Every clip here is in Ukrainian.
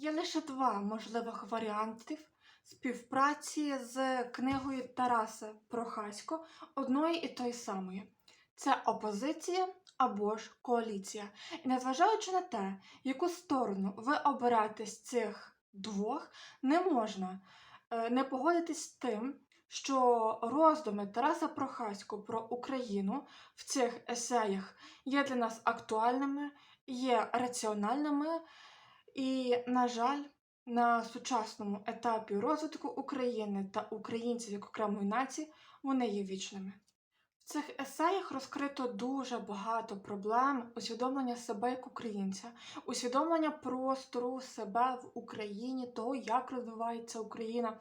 Є лише два можливих варіантів співпраці з книгою Тараса Прохасько одної і тої самої. Це опозиція або ж коаліція. І незважаючи на те, яку сторону ви оберете з цих двох, не можна е, не погодитись з тим, що роздуми Тараса Прохасько про Україну в цих есеях є для нас актуальними, є раціональними, і, на жаль, на сучасному етапі розвитку України та українців як окремої нації вони є вічними. В цих есеях розкрито дуже багато проблем усвідомлення себе як українця, усвідомлення простору себе в Україні, того, як розвивається Україна,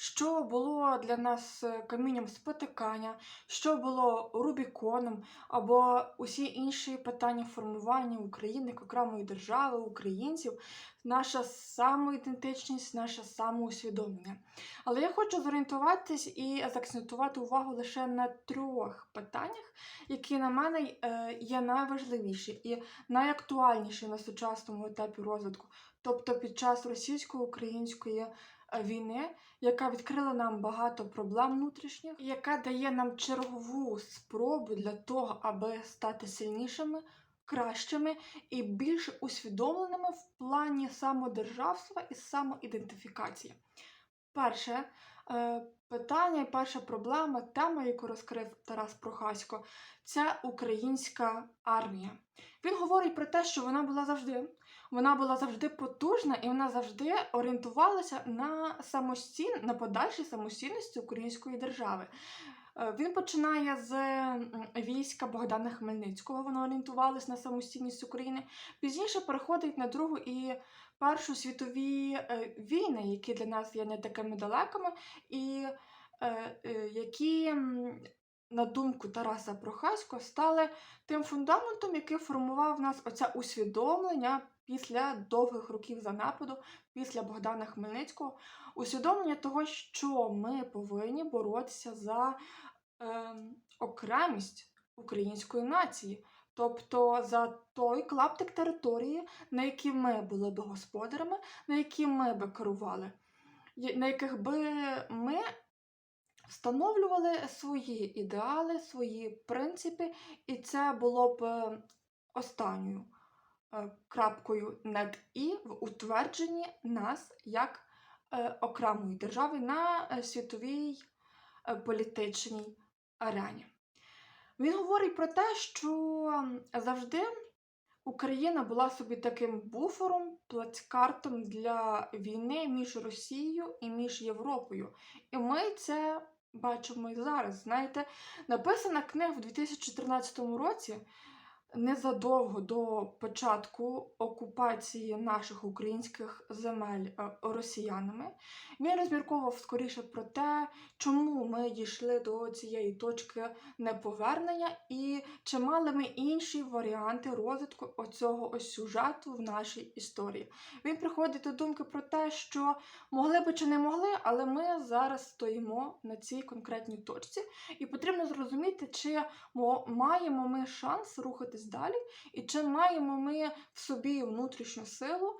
що було для нас е, камінням спотикання, що було Рубіконом, або усі інші питання формування України окремої держави, українців, наша самоідентичність, наше самоусвідомлення. Але я хочу зорієнтуватись і заакцентувати увагу лише на трьох питаннях, які на мене е, є найважливіші і найактуальніші на сучасному етапі розвитку, тобто під час російсько-української е, війни, яка відкрила нам багато проблем внутрішніх, яка дає нам чергову спробу для того, аби стати сильнішими. Кращими і більш усвідомленими в плані самодержавства і самоідентифікації. Перше е, питання перша проблема, тема, яку розкрив Тарас Прохасько, це українська армія. Він говорить про те, що вона була завжди. Вона була завжди потужна і вона завжди орієнтувалася на самостійн, на подальшій самостійності української держави. Е, Він починає з війська Богдана Хмельницького, воно орієнтувалось на самостійність України. Пізніше переходить на Другу і Першу світові е, війни, які для нас є не такими далекими, і е, які, на думку Тараса Прохасько, стали тим фундаментом, який формував в нас оце усвідомлення після довгих років занепаду, після Богдана Хмельницького, усвідомлення того, що ми повинні боротися за е, окремість української нації. Тобто за той клаптик території, на якій ми були би господарями, на якій ми би керували, на яких би ми встановлювали свої ідеали, свої принципи, і це було б е, останньою крапкою над і в утвердженні нас як е, окремої держави на е, світовій е, політичній арені. Він говорить про те, що завжди Україна була собі таким буфером, плацкартом для війни між Росією і між Європою. І ми це бачимо і зараз. Знаєте, написана книга в 2014 році. Незадовго до початку окупації наших українських земель е, росіянами, він розмірковував скоріше про те, чому ми дійшли до цієї точки неповернення, і чи мали ми інші варіанти розвитку оцього ось сюжету в нашій історії. Він приходить до думки про те, що могли би чи не могли, але ми зараз стоїмо на цій конкретній точці, і потрібно зрозуміти, чи мо- маємо ми шанс рухатись далі, і чи маємо ми в собі внутрішню силу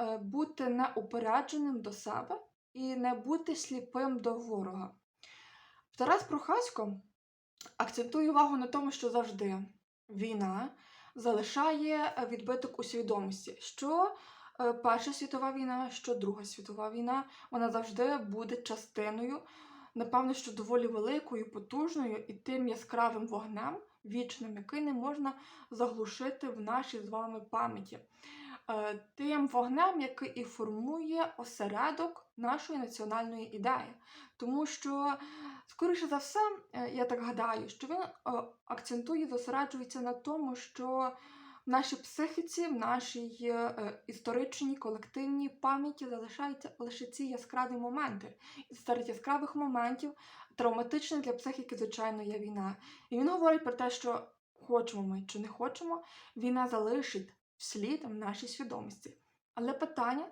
е, бути неупередженим до себе і не бути сліпим до ворога. Тарас Прохасько акцентує увагу на тому, що завжди війна залишає відбиток у свідомості, що е, Перша світова війна, що Друга світова війна, вона завжди буде частиною, напевно, що доволі великою, потужною і тим яскравим вогнем, вічним, який не можна заглушити в нашій з вами пам'яті. Е, Тим вогнем, який і формує осередок нашої національної ідеї. Тому що, скоріше за все, е, я так гадаю, що він е, акцентує, зосереджується на тому, що нашій психіці, в нашій е, історичній колективній пам'яті залишаються лише ці яскраві моменти. І серед яскравих моментів травматичних для психіки, звичайно, є війна. І він говорить про те, що хочемо ми чи не хочемо, війна залишить слід в нашій свідомості. Але питання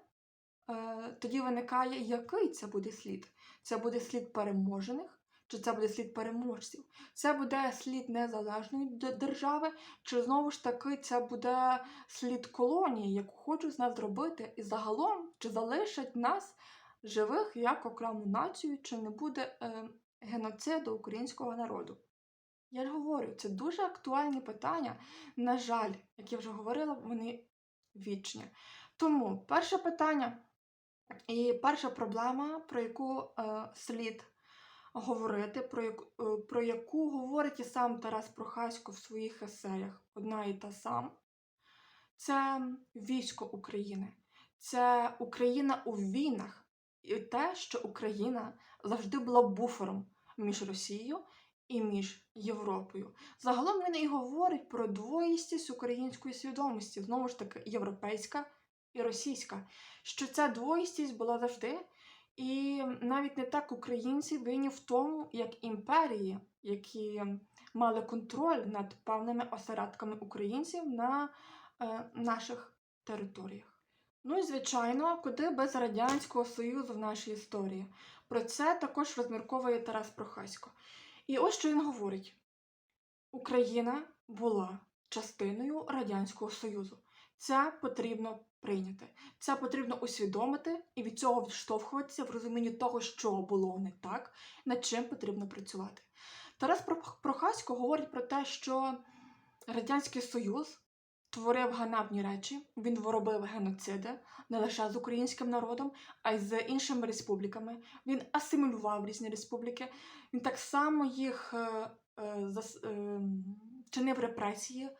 е, тоді виникає, який це буде слід? Це буде слід переможених чи це буде слід переможців? Це буде слід незалежної держави, чи знову ж таки це буде слід колонії, яку хочуть з нас зробити, і загалом чи залишать нас живих як окрему націю, чи не буде е, геноциду українського народу? Я ж говорю, це дуже актуальні питання. На жаль, як я вже говорила, вони вічні. Тому перше питання і перша проблема, про яку е, слід говорити, про яку, е, про яку говорить і сам Тарас Прохасько в своїх есеях, одна і та сам, це військо України, це Україна у війнах, і те, що Україна завжди була буфером між Росією і між Європою. Загалом він і говорить про двоїстість української свідомості, знову ж таки, європейська і російська, що ця двоїстість була завжди. І навіть не так українці винні в тому, як імперії, які мали контроль над певними осередками українців на е, наших територіях. Ну і звичайно, куди без Радянського Союзу в нашій історії. Про це також розмірковує Тарас Прохасько. І ось що він говорить: Україна була частиною Радянського Союзу. Це потрібно прийняти. Це потрібно усвідомити і від цього відштовхуватися в розумінні того, що було не так, над чим потрібно працювати. Тарас Прохасько говорить про те, що Радянський Союз творив ганебні речі, він робив геноциди не лише з українським народом, а й з іншими республіками. Він асимілював різні республіки. Він так само їх е, е, е, чинив репресії,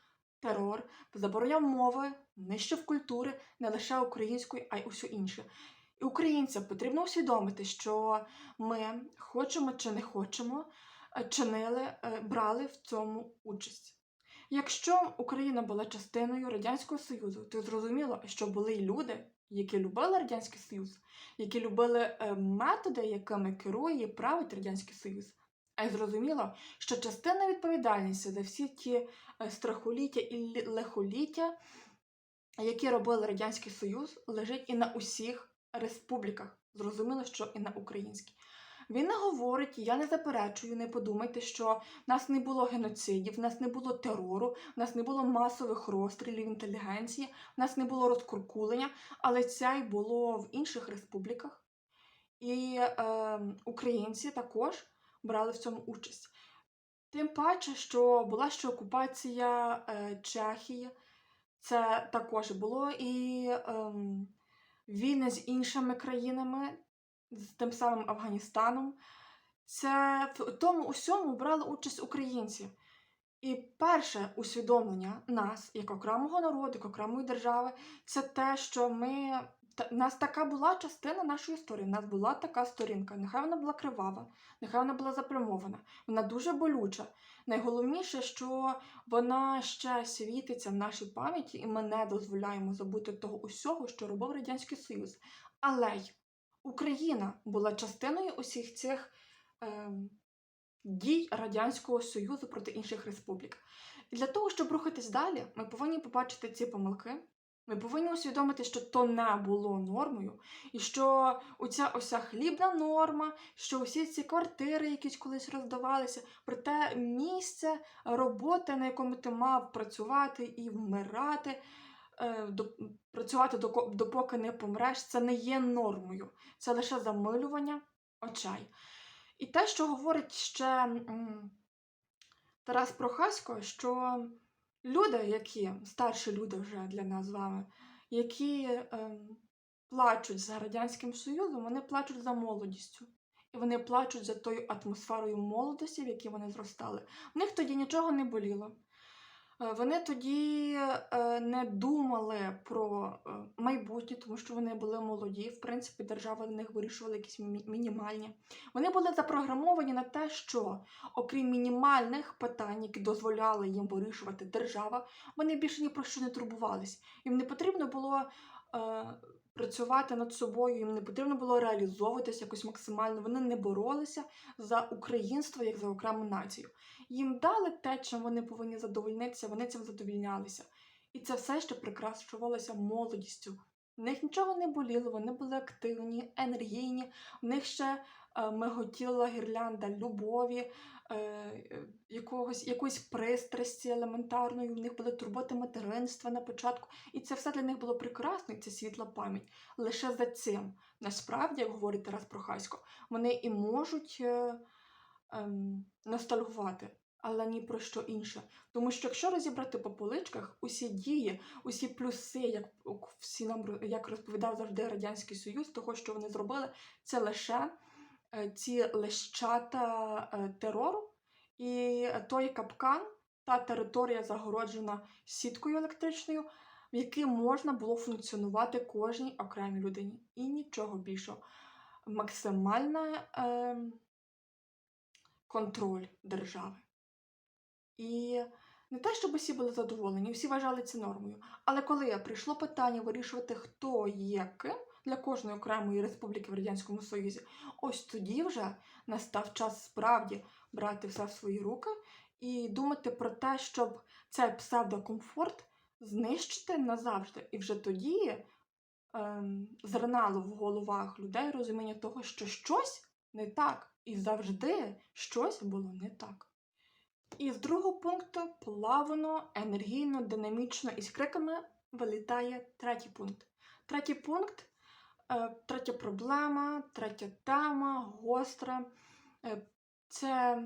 терор, забороняв мови, нищив культури не лише української, а й усю інше. І українцям потрібно усвідомити, що ми хочемо чи не хочемо, е, чинили, е, брали в цьому участь. Якщо Україна була частиною Радянського Союзу, то зрозуміло, що були й люди, які любили Радянський Союз, які любили е, методи, якими керує і править Радянський Союз. А й зрозуміло, що частина відповідальності за всі ті е, страхоліття і лихоліття, які робили Радянський Союз, лежить і на усіх республіках. Зрозуміло, що і на українській. Він не говорить, я не заперечую, не подумайте, що в нас не було геноцидів, в нас не було терору, в нас не було масових розстрілів інтелігенції, в нас не було розкуркулення, але це й було в інших республіках. І е, українці також брали в цьому участь. Тим паче, що була ще окупація е, Чехії, це також було і ем, війни з іншими країнами, з тим самим Афганістаном. Це в тому усьому брали участь українці. І перше усвідомлення нас, як окремого народу, як окремої держави, це те, що ми. Та, нас така була частина нашої історії, у нас була така сторінка. Нехай вона була кривава, нехай вона була заплямована, вона дуже болюча. Найголовніше, що вона ще світиться в нашій пам'яті, і ми не дозволяємо забути того усього, що робив Радянський Союз. Але й Україна була частиною усіх цих ем, дій Радянського Союзу проти інших республік. І для того, щоб рухатись далі, ми повинні побачити ці помилки. Ми повинні усвідомити, що то не було нормою, і що оця ося хлібна норма, що усі ці квартири, якісь колись роздавалися, проте місце роботи, на якому ти мав працювати і вмирати, е, працювати допоки не помреш, це не є нормою. Це лише замилювання очей. І те, що говорить ще Тарас Прохасько, що люди, які старші люди вже для нас з вами, які ем, плачуть за Радянським Союзом, вони плачуть за молодістю. І вони плачуть за тою атмосферою молодості, в якій вони зростали. В них тоді нічого не боліло. Е, Вони тоді е, не думали про е, майбутнє, тому що вони були молоді. В принципі, держава для них вирішувала якісь мі- мінімальні. Вони були запрограмовані на те, що окрім мінімальних питань, які дозволяли їм вирішувати держава, вони більше ні про що не турбувались. Їм не потрібно було працювати над собою, їм не потрібно було реалізовуватися якось максимально. Вони не боролися за українство як за окрему націю. Їм дали те, чим вони повинні задовольнитися, вони цим задовільнялися. І це все ще прикрашувалося молодістю В них нічого не боліло, вони були активні, енергійні, в них ще миготіла гірлянда любові, е, е, якогось, якоїсь пристрасті елементарної, в них були турботи материнства на початку. І це все для них було прекрасно, і це світла пам'ять. Лише за цим, насправді, як говорить Тарас Прохасько, вони і можуть е, ем, ностальгувати, але ні про що інше. Тому що якщо розібрати по поличках, усі дії, усі плюси, як всі нам як розповідав завжди Радянський Союз, того, що вони зробили, це лише е, ці лещата е, терору і той капкан, та територія загороджена сіткою електричною, в якій можна було функціонувати кожній окремій людині. І нічого більшого. Максимальна е, контроль держави. І не те, щоб усі були задоволені, всі вважали це нормою. Але коли прийшло питання вирішувати, хто є ким для кожної окремої республіки в Радянському Союзі, ось тоді вже настав час справді брати все в свої руки і думати про те, щоб цей псевдокомфорт знищити назавжди. І вже тоді ем, зернало в головах людей розуміння того, що щось не так, і завжди щось було не так. І з другого пункту плавно, енергійно, динамічно і з криками вилітає третій пункт. Третій пункт, третя проблема, третя тема, гостра. Е, це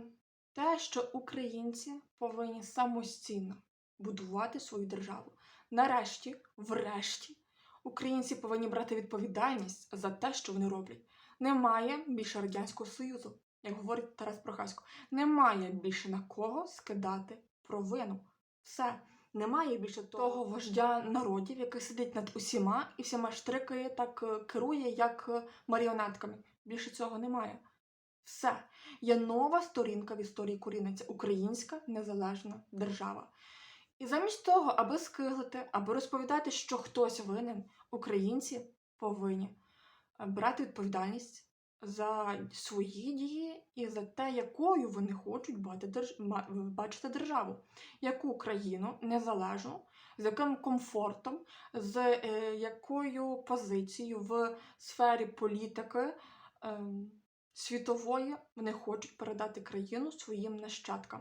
те, що українці повинні самостійно будувати свою державу. Нарешті, врешті, українці повинні брати відповідальність за те, що вони роблять. Немає більше Радянського Союзу, як говорить Тарас Прохасько. Немає більше на кого скидати провину. Все. Немає більше того вождя народів, який сидить над усіма і всіма штрикає, так е, керує, як е, маріонетками. Більше цього немає. Все. Є нова сторінка в історії корінниця українська незалежна держава. І замість того, аби скиглити, аби розповідати, що хтось винен, українці повинні е, брати відповідальність за свої дії і за те, якою вони хочуть бачити державу, яку країну незалежну, з яким комфортом, з е, якою позицією в сфері політики ем, світової вони хочуть передати країну своїм нащадкам.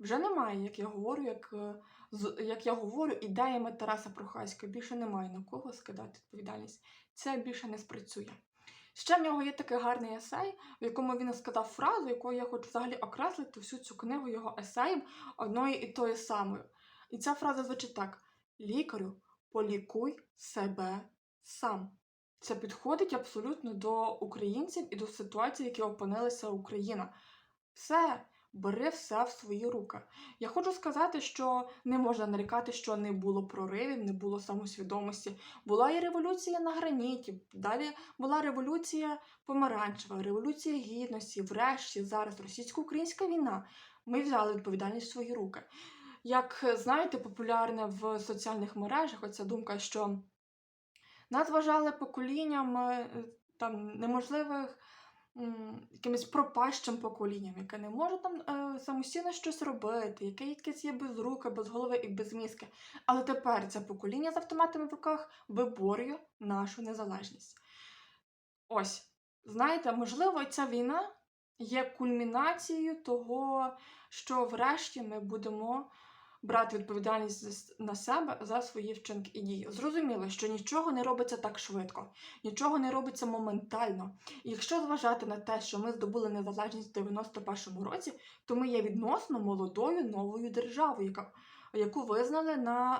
Вже немає, як я говорю, як, е, як я говорю, ідеями Тараса Прохаська більше немає на кого скидати відповідальність. Це більше не спрацює. Ще в нього є такий гарний есей, в якому він сказав фразу, яку я хочу взагалі окреслити всю цю книгу його есеїв одною і тою самою. І ця фраза звучить так: лікарю, полікуй себе сам. Це підходить абсолютно до українців і до ситуації, в якій опинилася Україна. Все, бери все в свої руки. Я хочу сказати, що не можна нарікати, що не було проривів, не було самосвідомості. Була і революція на граніті, далі була революція помаранчева, революція гідності, врешті зараз російсько-українська війна. Ми взяли відповідальність в свої руки. Як знаєте, популярне в соціальних мережах оця думка, що нас вважали поколінням е, там неможливих якимось пропащим поколінням, яке не може там е, самостійно щось робити, яке якесь є без руки, без голови і без мізки. Але тепер це покоління з автоматами в руках виборює нашу незалежність. Ось, знаєте, можливо, ця війна є кульмінацією того, що врешті ми будемо брати відповідальність на себе за свої вчинки і дії. Зрозуміло, що нічого не робиться так швидко, нічого не робиться моментально. І якщо зважати на те, що ми здобули незалежність в 91-му році, то ми є відносно молодою новою державою, яка, яку визнали на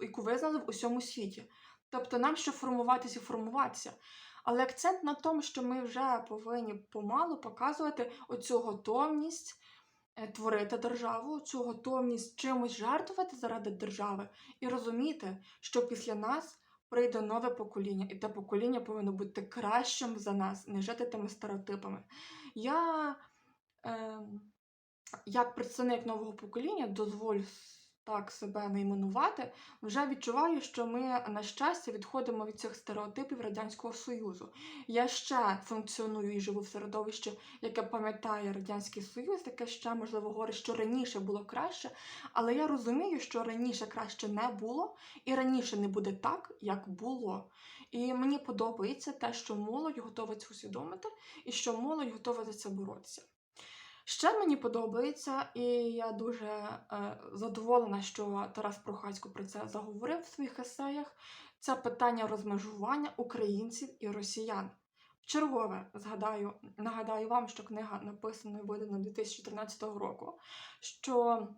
е, яку визнали в усьому світі. Тобто нам ще формуватися і формуватися. Але акцент на тому, що ми вже повинні помалу показувати оцю готовність творити державу, цю готовність чимось жертвувати заради держави і розуміти, що після нас прийде нове покоління, і те покоління повинно бути кращим за нас, не жити тими стереотипами. Я, е, як представник нового покоління, дозволю так себе найменувати, вже відчуваю, що ми, на щастя, відходимо від цих стереотипів Радянського Союзу. Я ще функціоную і живу в середовищі, яке пам'ятає Радянський Союз, яке ще, можливо, говорить, що раніше було краще, але я розумію, що раніше краще не було, і раніше не буде так, як було. І мені подобається те, що молодь готова це усвідомити, і що молодь готова за це боротися. Ще мені подобається, і я дуже е, задоволена, що Тарас Прохацько про це заговорив в своїх есеях. Це питання розмежування українців і росіян. Чергове згадаю, нагадаю вам, що книга написана і видана 2014 року, що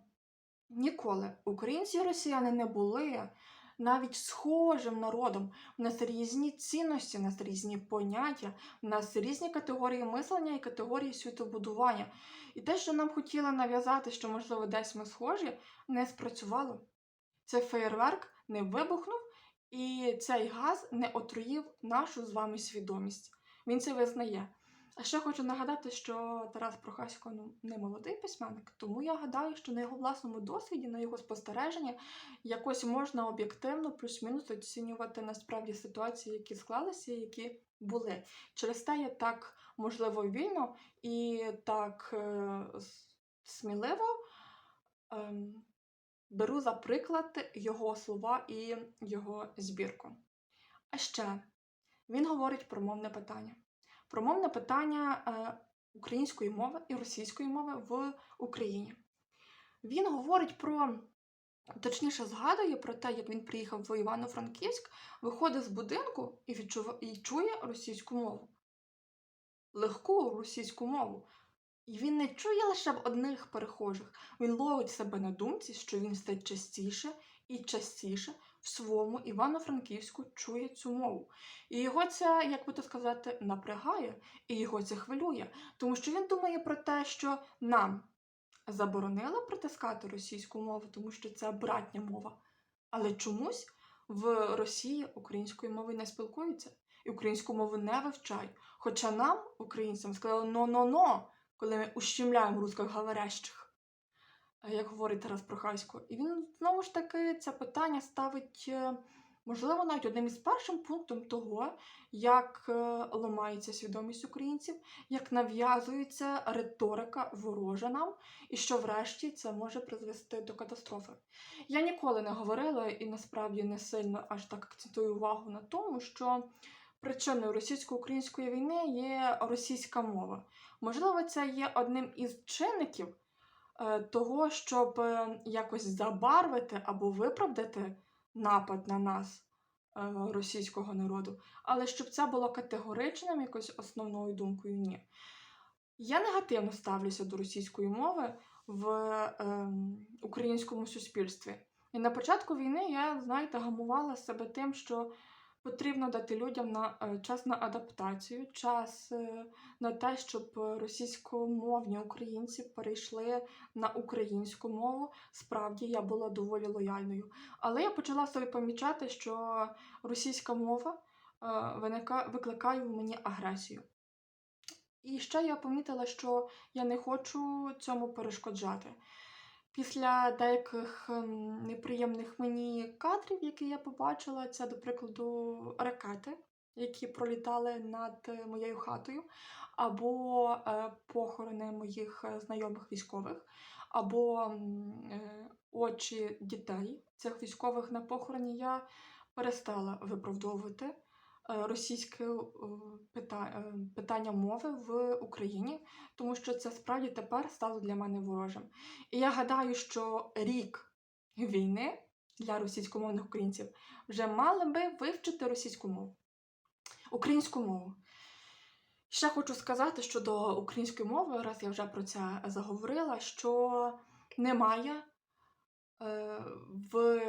ніколи українці і росіяни не були навіть схожим народом. У нас різні цінності, у нас різні поняття, у нас різні категорії мислення і категорії світобудування. І те, що нам хотіли нав'язати, що, можливо, десь ми схожі, не спрацювало. Цей феєрверк не вибухнув, і цей газ не отруїв нашу з вами свідомість. Він це визнає. А ще хочу нагадати, що Тарас Прохасько ну, не молодий письменник, тому я гадаю, що на його власному досвіді, на його спостереженні, якось можна об'єктивно плюс-мінус оцінювати насправді ситуації, які склалися, які були. Через те я так можливо вільно і так е, сміливо ем, беру за приклад його слова і його збірку. А ще він говорить про мовне питання. Про мовне питання е, української мови і російської мови в Україні. Він говорить про, точніше, згадує про те, як він приїхав в Івано-Франківськ, виходить з будинку і, відчув... і чує російську мову. Легку російську мову. І він не чує лише в одних перехожих. Він ловить себе на думці, що він все частіше і частіше в своєму Івано-Франківську чує цю мову. І його це, як би то сказати, напрягає, і його це хвилює. Тому що він думає про те, що нам заборонили притискати російську мову, тому що це братня мова. Але чомусь в Росії українською мовою не спілкуються і українську мову не вивчають. Хоча нам, українцям, сказали но-но-но, коли ми ущемляємо русскоговорящих, як говорить Тарас Прохасько. І він знову ж таки це питання ставить, е, можливо, навіть одним із першим пунктом того, як е, ламається свідомість українців, як нав'язується риторика ворожа нам, і що врешті це може призвести до катастрофи. Я ніколи не говорила і насправді не сильно аж так акцентую увагу на тому, що причиною російсько-української війни є російська мова. Можливо, це є одним із чинників того, щоб е, якось забарвити або виправдати напад на нас е, російського народу, але щоб це було категоричним, якось основною думкою, ні. Я негативно ставлюся до російської мови в ем, українському суспільстві. І на початку війни я, знаєте, гамувала себе тим, що потрібно дати людям на е, час на адаптацію, час е, на те, щоб російськомовні українці перейшли на українську мову. Справді я була доволі лояльною. Але я почала собі помічати, що російська мова е, викликає в мені агресію. І ще я помітила, що я не хочу цьому перешкоджати. Після деяких ем, неприємних мені кадрів, які я побачила, це, до прикладу, ракети, які пролітали над е, моєю хатою, або е, похорони моїх е, знайомих військових, або очі дітей. Цих військових на похороні, я перестала виправдовувати російське е, е, питання мови в Україні, тому що це справді тепер стало для мене ворожим. І я гадаю, що рік війни для російськомовних українців вже мали би вивчити російську мову, українську мову. Ще хочу сказати щодо української мови, раз я вже про це заговорила, що немає е, в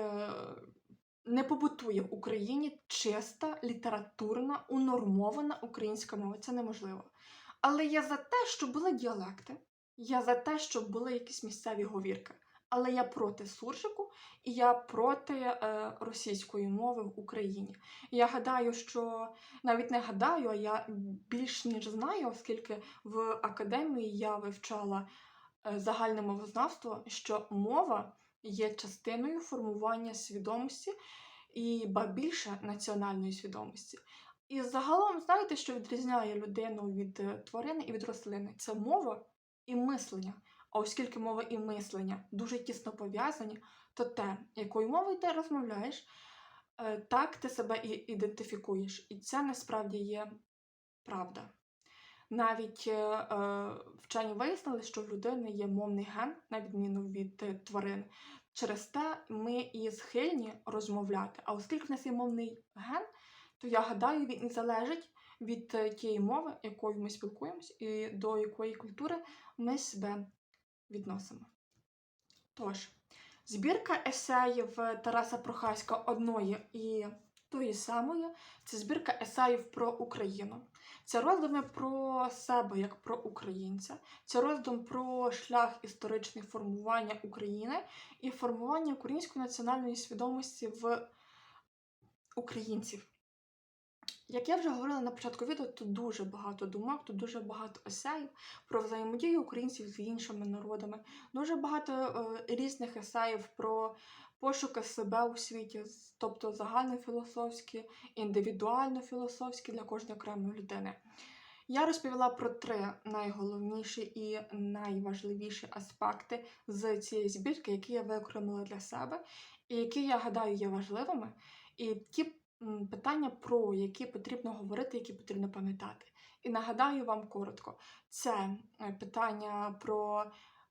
не побутує в Україні чиста, літературна, унормована українська мова. Це неможливо. Але я за те, щоб були діалекти, я за те, щоб були якісь місцеві говірки. Але я проти суржику і я проти е, російської мови в Україні. Я гадаю, що навіть не гадаю, а я більш ніж знаю, оскільки в академії я вивчала е, загальне мовознавство, що мова є частиною формування свідомості і ба більше національної свідомості. І загалом, знаєте, що відрізняє людину від е, тварини і від рослини? Це мова і мислення. А оскільки мова і мислення дуже тісно пов'язані, то те, якою мовою ти розмовляєш, е, так ти себе і ідентифікуєш. І це насправді є правда. Навіть е, е, вчені вияснили, що в людини є мовний ген, на відміну від е, тварин. Через те ми і схильні розмовляти. А оскільки в нас є мовний ген, то я гадаю, він і залежить від е, тієї мови, якою ми спілкуємось, і до якої культури ми себе відносимо. Тож, збірка есеїв Тараса Прохаська одної і тої самої це збірка есаїв про Україну. Це роздуми про себе як про українця, це роздум про шлях історичних формування України і формування української національної свідомості в українців. Як я вже говорила на початку відео, тут дуже багато думок, тут дуже багато есеїв про взаємодію українців з іншими народами, дуже багато е, різних есеїв про пошуки себе у світі, тобто загальнофілософські, індивідуально-філософські для кожної окремої людини. Я розповіла про три найголовніші і найважливіші аспекти з цієї збірки, які я виокремила для себе, і які я гадаю є важливими, і м, питання, про які потрібно говорити, які потрібно пам'ятати. І нагадаю вам коротко: це е, питання про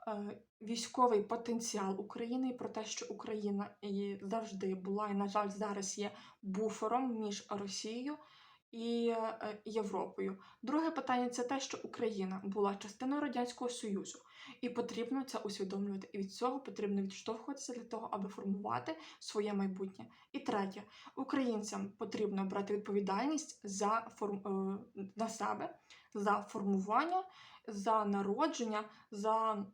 е, військовий потенціал України і про те, що Україна і завжди була, і, на жаль, зараз є буфером між Росією і е, Європою. Друге питання це те, що Україна була частиною Радянського Союзу, і потрібно це усвідомлювати. І від цього потрібно відштовхуватися для того, аби формувати своє майбутнє. І третє, українцям потрібно брати відповідальність за форм... е, на себе, за формування, за народження, за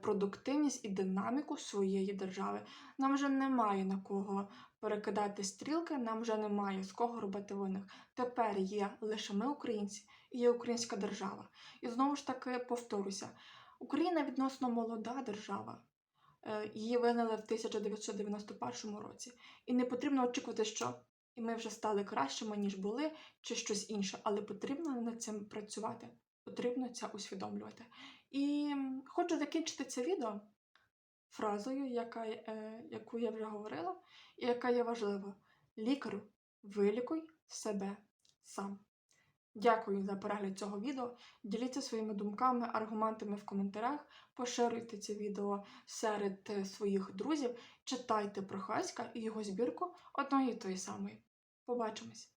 продуктивність і динаміку своєї держави. Нам вже немає на кого перекидати стрілки, нам вже немає з кого робити винних. Тепер є лише ми, українці, і є українська держава. І знову ж таки повторюся: Україна відносно молода держава. Е, Її визнали в 1991 році. І не потрібно очікувати, що і ми вже стали кращими, ніж були, чи щось інше, але потрібно над цим працювати, потрібно це усвідомлювати. І хочу закінчити це відео фразою, яка, е, яку я вже говорила, і яка є важлива. Лікарю, вилікуй себе сам. Дякую за перегляд цього відео. Діліться своїми думками, аргументами в коментарях, поширюйте це відео серед е, своїх друзів, читайте про Хаська і його збірку одної і тої самої. Побачимось!